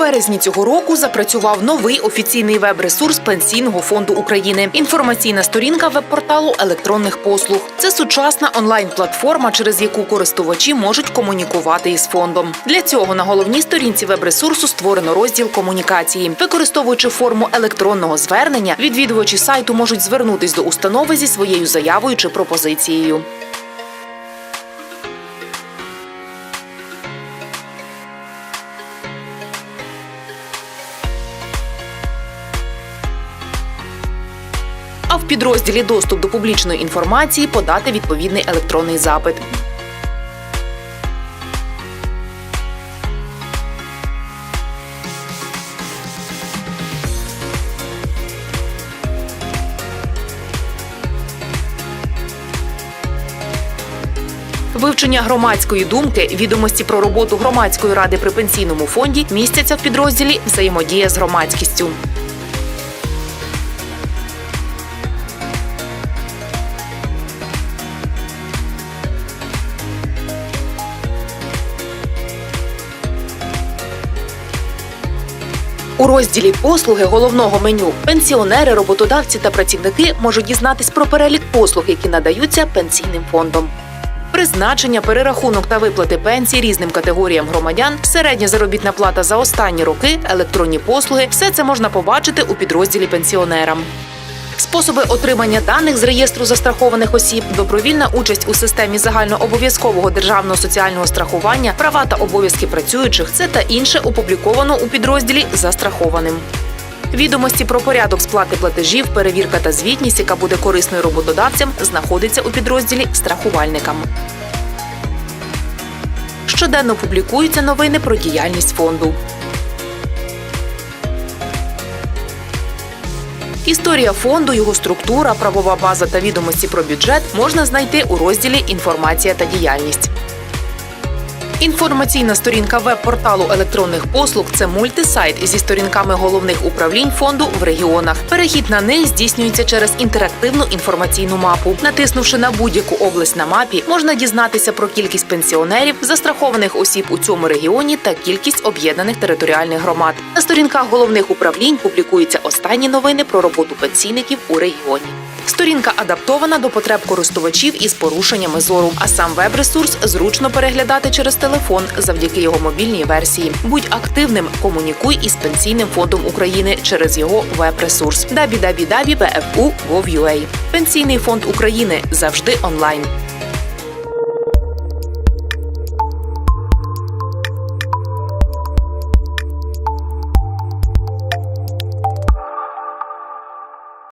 березні цього року запрацював новий офіційний веб-ресурс Пенсійного фонду України. Інформаційна сторінка веб-порталу електронних послуг. Це сучасна онлайн-платформа, через яку користувачі можуть комунікувати із фондом. Для цього на головній сторінці веб-ресурсу створено розділ комунікації. Використовуючи форму електронного звернення, відвідувачі сайту можуть звернутись до установи зі своєю заявою чи пропозицією. А в підрозділі Доступ до публічної інформації подати відповідний електронний запит. Вивчення громадської думки, відомості про роботу громадської ради при пенсійному фонді містяться в підрозділі Взаємодія з громадськістю. У розділі послуги головного меню пенсіонери, роботодавці та працівники можуть дізнатись про перелік послуг, які надаються пенсійним фондом. Призначення, перерахунок та виплати пенсій різним категоріям громадян, середня заробітна плата за останні роки, електронні послуги все це можна побачити у підрозділі пенсіонерам. Способи отримання даних з реєстру застрахованих осіб, добровільна участь у системі загальнообов'язкового державного соціального страхування, права та обов'язки працюючих це та інше опубліковано у підрозділі застрахованим. Відомості про порядок сплати платежів, перевірка та звітність, яка буде корисною роботодавцям, знаходиться у підрозділі страхувальникам. Щоденно публікуються новини про діяльність фонду. Історія фонду, його структура, правова база та відомості про бюджет можна знайти у розділі Інформація та діяльність. Інформаційна сторінка веб-порталу електронних послуг це мультисайт зі сторінками головних управлінь фонду в регіонах. Перехід на них здійснюється через інтерактивну інформаційну мапу. Натиснувши на будь-яку область на мапі, можна дізнатися про кількість пенсіонерів, застрахованих осіб у цьому регіоні та кількість об'єднаних територіальних громад. На сторінках головних управлінь публікуються останні новини про роботу пенсійників у регіоні. Сторінка адаптована до потреб користувачів із порушеннями зору, а сам веб-ресурс зручно переглядати через телефон завдяки його мобільній версії. Будь активним, комунікуй із Пенсійним фондом України через його веб-ресурс www.pfu.gov.ua. Пенсійний фонд України завжди онлайн.